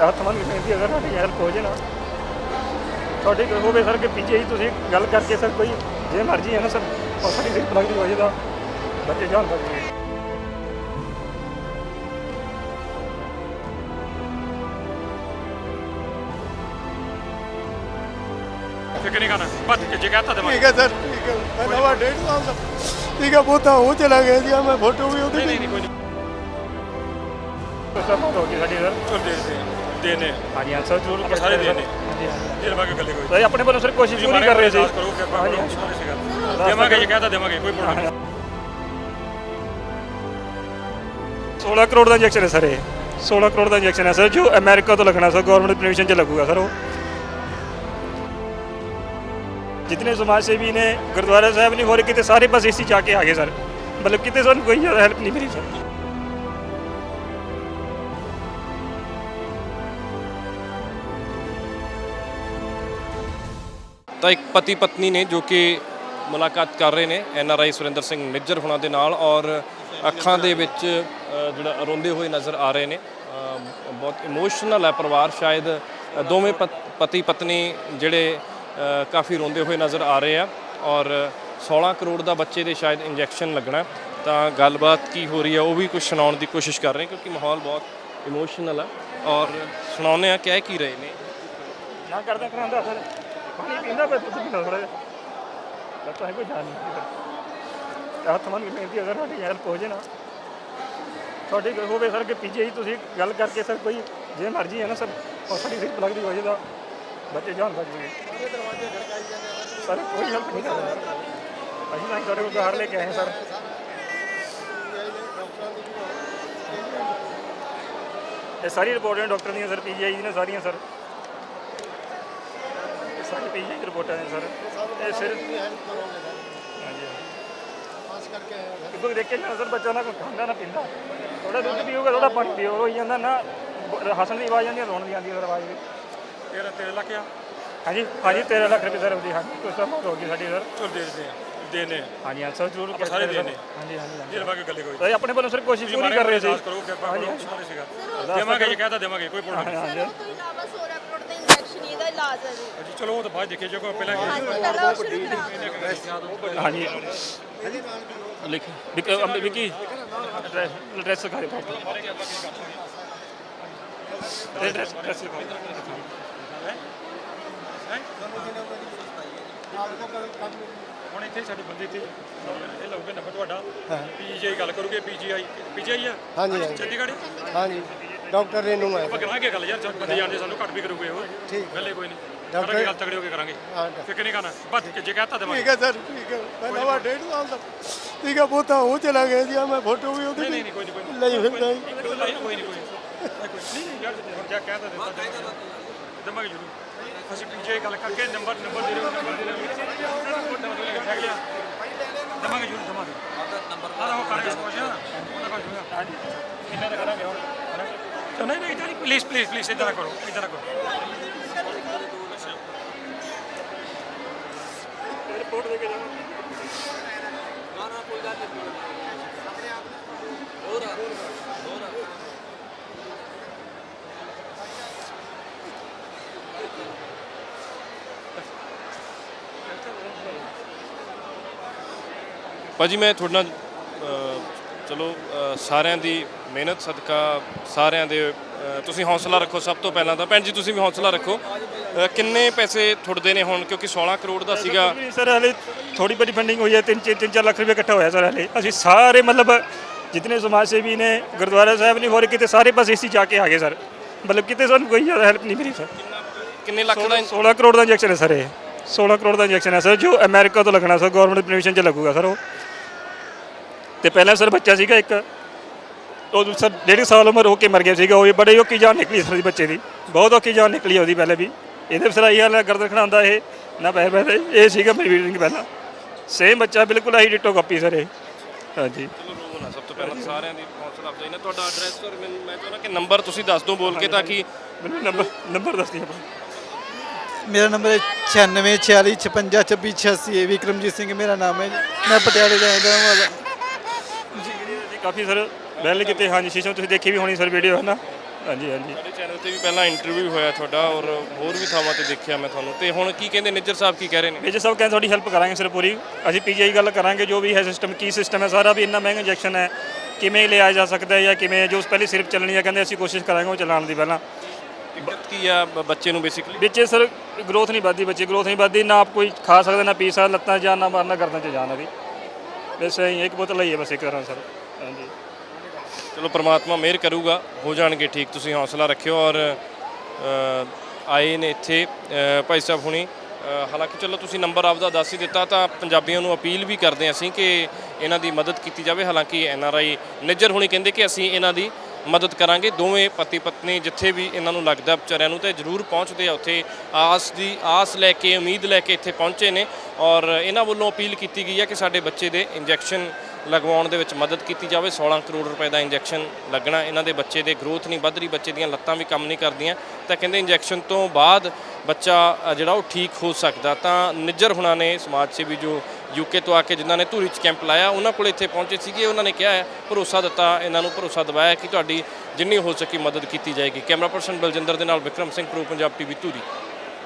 ਹੱਥਮੰਦ ਕਿਸੇ ਦੀ ਅਗਰ ਸਾਡੀ ਹੈਲਪ ਹੋ ਜੇ ਨਾ ਤੁਹਾਡੀ ਕੋਈ ਹੋਵੇ ਸਰ ਕਿ ਪਿੱਛੇ ਹੀ ਤੁਸੀਂ ਗੱਲ ਕਰਕੇ ਸਰ ਕੋਈ ਜੇ ਮਰਜ਼ੀ ਹੈ ਨਾ ਸਰ ਪਰਸਨਲੀ ਦੇਖ ਲੱਗਦੀ ਹੋ ਜੇ ਬੱਚੇ ਜਾਣ ਤੱਕ ਫਿਕਰ ਠੀਕ ਹੈ ਸਰ ਬੋਤਾ ਉਹ ਚਲਾ ਗਿਆ ਜੀ ਮੈਂ ਫੋਟੋ ਵੀ ਉਹਦੀ ਨਹੀਂ ਨਹੀਂ ਕੋਈ ਨਹੀਂ। ਸਰ ਹੋ ਗਈ ਸਾਡੀ ਸਰ। ਦੇ ਦੇ ਦੇਨੇ ਹਾਂਜੀ ਆਨਸਰ ਜ਼ਰੂਰ ਆਪਾਂ ਸਾਰੇ ਸਰ। ਦੇਣੇ। ਹਾਂਜੀ ਹਾਂਜੀ ਇਹ ਬਾਕੀ ਗੱਲੇ ਕੋਈ। ਸਰ ਆਪਣੇ ਵੱਲੋਂ ਸਰ ਕੋਸ਼ਿਸ਼ ਪੂਰੀ ਕਰ ਰਹੇ ਸੀ। ਕਰੋ ਕਿ ਆਪਾਂ ਹਾਂਜੀ ਕਰੋ, ਸਾਰੇ ਸੀਗਾ। ਦੇਵਾਂਗੇ ਜੇ ਕਹਤਾ ਦੇਵਾਂਗੇ ਕੋਈ ਪ੍ਰੋਬਲਮ ਨਹੀਂ। 16 ਕਰੋੜ ਦਾ ਇੰਜੈਕਸ਼ਨ ਹੈ ਸਰ ਇਹ। 16 ਕਰੋੜ ਦਾ ਇੰਜੈਕਸ਼ਨ ਹੈ ਸਰ ਜੋ ਅਮਰੀਕਾ ਤੋਂ ਲੱਗਣਾ ਸਰ ਗਵਰਨਮੈਂਟ ਪਰਮਿਸ਼ਨ 'ਚ ਲੱਗੂਗਾ ਸਰ ਉਹ। ਜਿਤਨੇ ਸਮਾਜ ਸੇਵੀ ਨੇ ਗੁਰਦੁਆਰਾ ਸਾਹਿਬ ਨਹੀਂ ਹੋ ਰਹੇ ਕਿਤੇ ਸਾਰੇ ਬਸ ਇਸੀ ਜਾ ਕੇ ਆ ਗਏ ਸਰ। ਮਤਲਬ ਕਿਤੇ ਸਾਨੂੰ ਕੋਈ ਜ਼ਿਆਦਾ ਹੈਲਪ ਨਹੀਂ ਮਿਲੀ ਸਰ। ਤਾਂ ਇੱਕ ਪਤੀ ਪਤਨੀ ਨੇ ਜੋ ਕਿ ਮੁਲਾਕਾਤ ਕਰ ਰਹੇ ਨੇ, N R I Surinder Singh Nijjar ਹੁਣਾਂ ਦੇ ਨਾਲ ਔਰ ਅੱਖਾਂ ਦੇ ਵਿੱਚ ਜਿਹੜਾ ਰੋਂਦੇ ਹੋਏ ਨਜ਼ਰ ਆ ਰਹੇ ਨੇ। ਬਹੁਤ ਇਮੋਸ਼ਨਲ ਹੈ ਪਰਿਵਾਰ, ਸ਼ਾਇਦ ਦੋਵੇਂ ਪਤ- ਪਤੀ ਪਤਨੀ ਜਿਹੜੇ ਕਾਫੀ ਰੋਂਦੇ ਹੋਏ ਨਜ਼ਰ ਆ ਰਹੇ ਆ ਔਰ 16 ਕਰੋੜ ਦਾ ਬੱਚੇ ਦੇ ਸ਼ਾਇਦ ਇੰਜੈਕਸ਼ਨ ਲੱਗਣਾ ਤਾਂ ਗੱਲਬਾਤ ਕੀ ਹੋ ਰਹੀ ਹੈ, ਉਹ ਵੀ ਕੁਝ ਸੁਣਾਉਣ ਦੀ ਕੋਸ਼ਿਸ਼ ਕਰ ਰਹੇ ਕਿਉਂਕਿ ਮਾਹੌਲ ਬਹੁਤ ਇਮੋਸ਼ਨਲ ਆ ਔਰ ਸੁਣਾਉਂਦੇ ਆ ਕਹਿ ਕੀ ਰਹੇ ਨੇ। ਨਾ ਕਰਦਾ ਕਰਾਂਦਾ ਸਰ ਪਾਣੀ ਪੀਂਦਾ ਪਰ ਦੁੱਧ ਪੀਂਦਾ ਥੋੜਾ ਜਿਹਾ। ਲੱਗਦਾ ਹੈ ਕੋਈ ਜਾਣ ਨਹੀਂ ਸਰ ਹੱਥ ਮਨ ਕੇ ਬੇਨਤੀ ਅਗਰ ਸਾਡੀ ਹੈਲਪ ਹੋ ਜੇ ਨਾ, ਤੁਹਾਡੀ ਕੋਈ ਹੋਵੇ ਸਰ ਕਿ ਪਿੱਛੇ ਹੀ ਤੁਸੀਂ ਗੱਲ ਕਰਕੇ ਸਰ ਕੋਈ ਜੇ ਮਰਜ਼ੀ ਹੈ ਨਾ ਸਰ ਔਰ ਸਾਡੀ ਸਿੱਖ ਪਲਗ ਦੀ ਵਜ੍ਹਾ ਦਾ ਬੱਚੇ ਜਾਣ ਸਕਦੇ ਸਰ ਕੋਈ ਹੈਲਪ ਨਹੀਂ ਕਰ ਰਿਹਾ ਅਸੀਂ ਤਾਂ ਤੁਹਾਡੇ ਕੋਲ ਬਾਹਰ ਲੈ ਕੇ ਆਏ ਸਰ। ਇਹ ਸਾਰੀ ਰਿਪੋਰਟਾਂ ਡਾਕਟਰ ਦੀਆਂ ਸਰ, ਪੀਜੀਆਈ ਨੇ ਸਾਰੀਆਂ ਸਰ। ਸਾਰੀ ਪੀਜੀਆਈ ਦੀ ਰਿਪੋਰਟਾਂ ਨੇ ਸਰ ਇਹ ਸਿਰ ਹਾਂਜੀ ਕਿਉਂਕਿ ਦੇਖ ਨਾ ਸਰ ਬੱਚਾ ਨਾ ਕੋਈ ਖਾਂਦਾ ਨਾ ਪੀਂਦਾ। ਥੋੜਾ ਦੁੱਧ ਪੀਊਗਾ ਥੋੜਾ ਪਾਣੀ ਪੀਊਗਾ ਹੋਈ ਜਾਂਦਾ ਨਾ। ਬ- ਹੱਸਣ ਦੀ ਆਵਾਜ਼ ਆਉਂਦੀ ਹੈ ਰੋਣ ਦੀ ਆਉਂਦੀ ਹੈ ਸਰ ਆਵਾਜ਼ ਵੀ। ਤੇਰਾ ਤੇਰੇ ਲੱਖ ਆ। ਹਾਂਜੀ ਹਾਂਜੀ 13 ਲੱਖ ਰੁਪਏ ਸਰ ਉਹਦੀ ਹਾਂਜੀ। ਕੁਛ ਤਾਂ ਹੋ ਗਈ ਸਾਡੀ ਸਰ। ਚਲ ਦੇ ਦੇ ਦੇਨੇ ਹਾਂਜੀ ਆਨਸਰ ਜ਼ਰੂਰ ਆਪਾਂ ਸਾਰੇ ਕਰਾਂਗੇ ਸਰ। ਦੇਣੇ। ਹਾਂਜੀ ਹਾਂਜੀ ਹਾਂਜੀ। ਇਹ ਬਾਕੀ ਗੱਲੇ ਕੋਈ। ਸਰ ਆਪਣੇ ਵੱਲੋਂ ਸਰ ਕੋਸ਼ਿਸ਼ ਪੂਰੀ ਕਰ ਰਹੇ ਸੀ। ਕਰੋ ਕਿ ਆਪਾਂ ਹਾਂਜੀ ਕਰੋ, ਸਾਰੇ ਸੀਗਾ। ਦੇਵਾਂਗੇ ਜੇ ਕਹਤਾ ਦੇਵਾਂਗੇ ਕੋਈ ਪ੍ਰੋਬਲਮ ਨਹੀਂ। ਹਾਂਜੀ। ਸਰ ਉਸ ਤੋਂ ਇਲਾਵਾ 16 ਕਰੋੜ ਦਾ ਇਲਾਜ ਹੈ ਜੀ। ਜੀ ਚਲੋ ਉਹ ਤਾਂ ਬਾਅਦ ਦੇਖੇ ਜੋ ਪਹਿਲਾਂ ਹਾਂਜੀ ਪਹਿਲਾਂ ਉਹ ਸ਼ੁਰੂ ਕਰਾ ਹਾਂਜੀ। ਲਿਖ ਵਿਕ- ਅਮ- ਵਿਕੀ ਐਡਰੈਸ ਕਰੇ ਐਡਰੈਸ ਐਡਰੈਸ ਹੁਣ ਇੱਥੇ ਸਾਡੇ ਬੰਦੇ ਇੱਥੇ ਇਹ ਲਊਗੇ ਨੰਬਰ ਤੁਹਾਡਾ। ਪੀਜੀਆਈ ਗੱਲ ਕਰੋਗੇ ਪੀਜੀਆਈ ਪੀਜੀਆਈ ਆ? ਹਾਂਜੀ ਹਾਂਜੀ। ਚੰਡੀਗੜ੍ਹ ਹਾਂਜੀ। ਡਾਕਟਰ ਰੇਨੂ ਮੈਂ ਆਪਾਂ ਕਰਾਂਗੇ ਗੱਲ ਯਾਰ ਚੱਲ ਬੰਦੇ ਜਾਣਦੇ ਸਾਨੂੰ ਘੱਟ ਵੀ ਕਰੂਗੇ ਉਹ। ਠੀਕ ਗੱਲੇ ਕੋਈ ਨਹੀਂ। ਡਾਕਟਰ- ਕਰਾਂਗੇ ਗੱਲ ਤਕੜੇ ਹੋ ਕੇ ਕਰਾਂਗੇ। ਹਾਂ, ਡਾਕਟਰ। ਫਿਕਰ ਨਹੀਂ ਕਰਨਾ। ਬਸ ਜੇ ਕਹਤਾ ਦੇਵਾਂਗੇ ਠੀਕ ਹੈ ਸਰ ਠੀਕ ਹੈ। ਮੈਂ ਨਵਾਂ ਡੇਢ ਸਾਲ ਦਾ ਠੀਕ ਹੈ ਬੋਤਾ ਉਹ ਚਲਾ ਗਿਆ ਜੀ ਆਹ ਮੈਂ ਫੋਟੋ ਵੀ ਉਹਦੀ ਨਹੀਂ ਨਹੀਂ ਨਹੀਂ, ਕੋਈ ਨਹੀਂ ਕੋਈ ਨਹੀਂ ਲਈ ਫਿਰਦਾ ਜੀ। ਇੱਕ ਦੋ ਲਾਈ ਨਾ, ਕੋਈ ਨਹੀਂ ਕੋਈ ਨਹੀਂ ਕੋਈ ਨਹੀਂ ਨਹੀਂ ਯਾਰ ਹੁਣ ਜਾ ਕਹਿ ਤਾ ਦੇ ਦਿਮਾਗ ਜਰੂਰ। ਅਸੀਂ ਪੀਜੇ ਗੱਲ ਕਰਕੇ ਨੰਬਰ ਨੰਬਰ ਦੇ ਦਿਓ ਨੰਬਰ ਦੇ ਦਿਓ। ਨੰਬਰ ਲੈ ਕੇ ਗਿਆ ਦਿਮਾਗ ਜਰੂਰ ਦਿਮਾਗ ਆਪਦਾ ਨੰਬਰ ਆ। ਰਹਾ ਉਹ ਕਰੇ ਕੋਸ਼ਿਸ਼ ਉਹਨਾਂ ਕੋਲ ਜੂਗਾ ਇਹਨਾਂ ਦਾ ਕਰਾਂਗੇ ਹੋਰ ਚਲੋ ਨਹੀਂ ਨਹੀਂ ਇਦਾਂ ਨਹੀਂ ਪਲੀਜ਼ ਪਲੀਜ਼ ਪਲੀਜ਼ ਇਦਾਂ ਨਾ ਕਰੋ ਇਦਾਂ ਨਾ ਕਰੋ। ਰਿਪੋਰਟ ਦੇ ਕੇ ਜਾਵਾਂ ਭਾਜੀ ਮੈਂ ਤੁਹਾਡੇ ਨਾਲ ਚਲੋ ਸਾਰਿਆਂ ਦੀ ਮਿਹਨਤ ਸਦਕਾ ਸਾਰਿਆਂ ਦੇ ਤੁਸੀਂ ਹੌਸਲਾ ਰੱਖੋ ਸਭ ਤੋਂ ਪਹਿਲਾਂ ਤਾਂ। ਭੈਣ ਜੀ ਤੁਸੀਂ ਵੀ ਹੌਸਲਾ ਰੱਖੋ। ਕਿੰਨੇ ਪੈਸੇ ਥੁੜਦੇ ਨੇ ਹੁਣ? ਕਿਉਂਕਿ 16 ਕਰੋੜ ਦਾ ਸੀਗਾ। ਸਰ ਹਲੇ ਥੋੜੀ ਬੜੀ ਫੰਡਿੰਗ ਹੋਈ ਹੈ। 3 3 4 ਲੱਖ ਰੁਪਏ ਇਕੱਠਾ ਹੋਇਆ ਸਰ ਹਲੇ। ਅਸੀਂ ਸਾਰੇ ਮਤਲਬ ਜਿਤਨੇ ਸਮਾਜ ਸੇਵੀ ਨੇ ਗੁਰਦੁਆਰਾ ਸਾਹਿਬ ਨਹੀਂ ਹੋ ਰਹੇ ਕਿਤੇ ਸਾਰੇ ਬਸ ਇਸੀ ਜਾ ਕੇ ਆ ਗਏ ਸਰ। ਮਤਲਬ ਕਿਤੇ ਸਾਨੂੰ ਕੋਈ ਜ਼ਿਆਦਾ ਹੈਲਪ ਨਹੀਂ ਮਿਲੀ ਸਰ। ਕਿੰਨੇ ਲੱਖ ਦਾ 16 ਕਰੋੜ ਦਾ ਇੰਜੈਕਸ਼ਨ ਹੈ ਸਰ ਇਹ। 16 ਕਰੋੜ ਦਾ ਇੰਜੈਕਸ਼ਨ ਹੈ ਸਰ ਜੋ ਅਮਰੀਕਾ ਤੋਂ ਲੱਗਣਾ ਸਰ ਗਵਰਨਮੈਂਟ ਪਰਮਿਸ਼ਨ 'ਚ ਲੱਗੂਗਾ ਸਰ ਉਹ। ਤੇ ਪਹਿਲਾਂ ਸਰ ਬੱਚਾ ਸੀਗਾ ਇੱਕ। ਉਹ ਸਰ ਡੇਢ ਸਾਲ ਉਮਰ ਹੋ ਕੇ ਮਰ ਗਿਆ ਸੀਗਾ ਉਹ ਵੀ ਬੜੇ ਔਖੀ ਜਾਨ ਨਿਕਲੀ ਸਰ ਦੀ ਬੱਚੇ ਦੀ। ਬਹੁਤ ਔਖੀ ਜਾਨ ਨਿਕਲੀ ਉਹਦੀ ਪਹਿਲੇ ਵੀ। ਇਹਦੇ ਸਰ ਆਈ ਹਾਲ ਹੈ ਗਰਦਨ ਖੜਾਉਂਦਾ ਇਹ। ਨਾ ਪੈਰ ਪੈਸੇ ਇਹ ਸੀਗਾ ਮੇਰੀ ਵੀਡਿੰਗ ਪਹਿਲਾਂ। ਸੇਮ ਬੱਚਾ ਬਿਲਕੁਲ ਆਹੀ ਡਿਟੋ ਕਾਪੀ ਸਰ ਇਹ। ਹਾਂਜੀ। ਸਭ ਤੋਂ ਪਹਿਲਾਂ ਸਾਰਿਆਂ ਦੀ ਹੌਸਲਾ ਅਫਜ਼ਾਈ ਨਾ। ਤੁਹਾਡਾ ਐਡਰੈਸ ਔਰ ਮੈਨੂੰ ਮੈਂ ਚਾਹੁੰਦਾ ਕਿ ਨੰਬਰ ਤੁਸੀਂ ਦੱਸ ਦਿਓ ਬੋਲ ਕੇ ਤਾਂ ਕਿ ਮੈਨੂੰ ਨੰਬਰ ਨੰਬਰ ਦੱਸ ਦਿਓ। ਮੇਰਾ ਨੰਬਰ ਹੈ 9646 56 26 86 ਹੈ ਵਿਕਰਮਜੀਤ ਸਿੰਘ ਮੇਰਾ ਨਾਮ ਹੈ ਮੈਂ ਪਟਿਆਲੇ ਦਾ ਰਹਿਣ ਵਾਲਾ। ਜੀ ਕਾਫੀ ਸਰ ਵੈਲ ਕਿਤੇ ਹਾਂਜੀ ਸ਼ੀਸ਼ਮ ਤੁਸੀਂ ਦੇਖੀ ਵੀ ਹੋਣੀ ਸਰ ਵੀਡੀਓ ਹੈ ਨਾ ਹਾਂਜੀ ਹਾਂਜੀ। ਸਾਡੇ ਚੈਨਲ ਤੇ ਵੀ ਪਹਿਲਾਂ ਇੰਟਰਵਿਊ ਹੋਇਆ ਤੁਹਾਡਾ ਔਰ ਹੋਰ ਵੀ ਥਾਵਾਂ ਤੇ ਦੇਖਿਆ ਮੈਂ ਤੁਹਾਨੂੰ। ਤੇ ਹੁਣ ਕੀ ਕਹਿੰਦੇ ਨਿੱਜਰ ਸਾਹਿਬ ਕੀ ਕਹਿ ਰਹੇ ਨੇ? ਮੇਜਰ ਸਾਹਿਬ ਕਹਿੰਦੇ ਤੁਹਾਡੀ ਹੈਲਪ ਕਰਾਂਗੇ ਸਰ ਪੂਰੀ। ਅਸੀਂ ਪੀਜੀਆਈ ਗੱਲ ਕਰਾਂਗੇ ਜੋ ਵੀ ਹੈ ਸਿਸਟਮ ਕੀ ਸਿਸਟਮ ਹੈ ਸਾਰਾ ਵੀ ਇੰਨਾ ਮਹਿੰਗਾ ਇੰਜੈਕਸ਼ਨ ਹੈ। ਕਿਵੇਂ ਲਿਆ ਜਾ ਸਕਦਾ ਹੈ ਜਾਂ ਕਿਵੇਂ ਜੋ ਪਹਿਲੇ ਸਿਰਫ ਚੱਲਣੀ ਹੈ ਕਹਿੰਦੇ ਅਸੀਂ ਕੋਸ਼ਿਸ਼ ਕਰਾਂਗੇ ਉਹ ਚਲਾਉਣ ਦੀ ਪਹਿਲਾਂ। ਦਿੱਕਤ ਕੀ ਆ ਬ- ਬੱਚੇ ਨੂੰ ਬੇਸਿਕਲੀ ਵਿੱਚ ਸਰ ਗਰੋਥ ਨਹੀਂ ਵੱਧਦੀ ਬੱਚੇ ਗਰੋਥ ਨਹੀਂ ਵੱਧਦੀ ਨਾ ਆਪ ਕੋਈ ਖਾ ਸਕਦਾ ਨਾ ਪੀ ਸਕਦਾ ਲੱਤਾਂ 'ਚ ਜਾਨ ਨਾ ਮਾਰਨਾ ਗਰਦਨ 'ਚ ਜਾਨ ਅਭੀ ਵੈਸੇ ਹੀ ਇੱਕ ਬੋਤਲ ਲਈ ਹੈ ਬਸ ਇੱਕ ਤਰ੍ਹਾਂ ਸਰ। ਹਾਂਜੀ। ਚਲੋ ਪ੍ਰਮਾਤਮਾ ਮਿਹਰ ਕਰੂਗਾ, ਹੋ ਜਾਣਗੇ ਠੀਕ, ਤੁਸੀਂ ਹੌਸਲਾ ਰੱਖਿਓ ਔਰ ਆਏ ਨੇ ਇੱਥੇ ਭਾਈ ਸਾਹਿਬ ਹੁਣੀ ਹਾਲਾਂਕਿ ਚਲੋ ਤੁਸੀਂ ਨੰਬਰ ਆਪਦਾ ਦੱਸ ਹੀ ਦਿੱਤਾ ਤਾਂ ਪੰਜਾਬੀਆਂ ਨੂੰ ਅਪੀਲ ਵੀ ਕਰਦੇ ਅਸੀਂ ਕਿ ਇਹਨਾਂ ਦੀ ਮਦਦ ਕੀਤੀ ਜਾਵੇ, ਹਾਲਾਂਕਿ ਐਨ ਆਰ ਆਈ ਨਿੱਜਰ ਹੁਣੀ ਕਹਿੰਦੇ ਕਿ ਅਸੀਂ ਇਹਨਾਂ ਦੀ ਮਦਦ ਕਰਾਂਗੇ, ਦੋਵੇਂ ਪਤੀ ਪਤਨੀ ਜਿੱਥੇ ਵੀ ਇਹਨਾਂ ਨੂੰ ਲੱਗਦਾ ਵਿਚਾਰਿਆਂ ਨੂੰ ਤੇ ਜ਼ਰੂਰ ਪਹੁੰਚਦੇ ਆ ਉੱਥੇ, ਆਸ ਦੀ ਆਸ ਲੈ ਕੇ, ਉਮੀਦ ਲੈ ਕੇ ਇੱਥੇ ਪਹੁੰਚੇ ਨੇ ਔਰ ਇਹਨਾਂ ਵੱਲੋਂ ਅਪੀਲ ਕੀਤੀ ਗਈ ਹੈ ਕਿ ਸਾਡੇ ਬੱਚੇ ਦੇ ਇੰਜੈਕਸ਼ਨ ਲਗਵਾਉਣ ਦੇ ਵਿੱਚ ਮਦਦ ਕੀਤੀ ਜਾਵੇ। 16 ਕਰੋੜ ਰੁਪਏ ਦਾ ਇੰਜੈਕਸ਼ਨ ਲੱਗਣਾ, ਇਹਨਾਂ ਦੇ ਬੱਚੇ ਦੇ ਗਰੋਥ ਨਹੀਂ ਵੱਧ ਰਹੀ, ਬੱਚੇ ਦੀਆਂ ਲੱਤਾਂ ਵੀ ਕੰਮ ਨਹੀਂ ਕਰਦੀਆਂ। ਤਾਂ ਕਹਿੰਦੇ ਇੰਜੈਕਸ਼ਨ ਤੋਂ ਬਾਅਦ ਬੱਚਾ ਜਿਹੜਾ ਉਹ ਠੀਕ ਹੋ ਸਕਦਾ। ਤਾਂ ਨਿੱਜਰ ਹੁਣਾਂ ਨੇ, ਸਮਾਜ ਸੇਵੀ ਜੋ ਯੂਕੇ ਤੋਂ ਆ ਕੇ ਜਿਨ੍ਹਾਂ ਨੇ ਧੂਰੀ 'ਚ ਕੈਂਪ ਲਾਇਆ, ਉਹਨਾਂ ਕੋਲ ਇੱਥੇ ਪਹੁੰਚੇ ਸੀਗੇ। ਉਹਨਾਂ ਨੇ ਕਿਹਾ ਹੈ, ਭਰੋਸਾ ਦਿੱਤਾ, ਇਹਨਾਂ ਨੂੰ ਭਰੋਸਾ ਦਿਵਾਇਆ ਕਿ ਤੁਹਾਡੀ ਜਿੰਨੀ ਹੋ ਸਕੀ ਮਦਦ ਕੀਤੀ ਜਾਏਗੀ। ਕੈਮਰਾ ਪਰਸਨ ਬਲਜਿੰਦਰ ਦੇ ਨਾਲ ਵਿਕਰਮ ਸਿੰਘ, ਪ੍ਰੋ ਪੰਜਾਬ ਟੀਵੀ ਧੂਰੀ।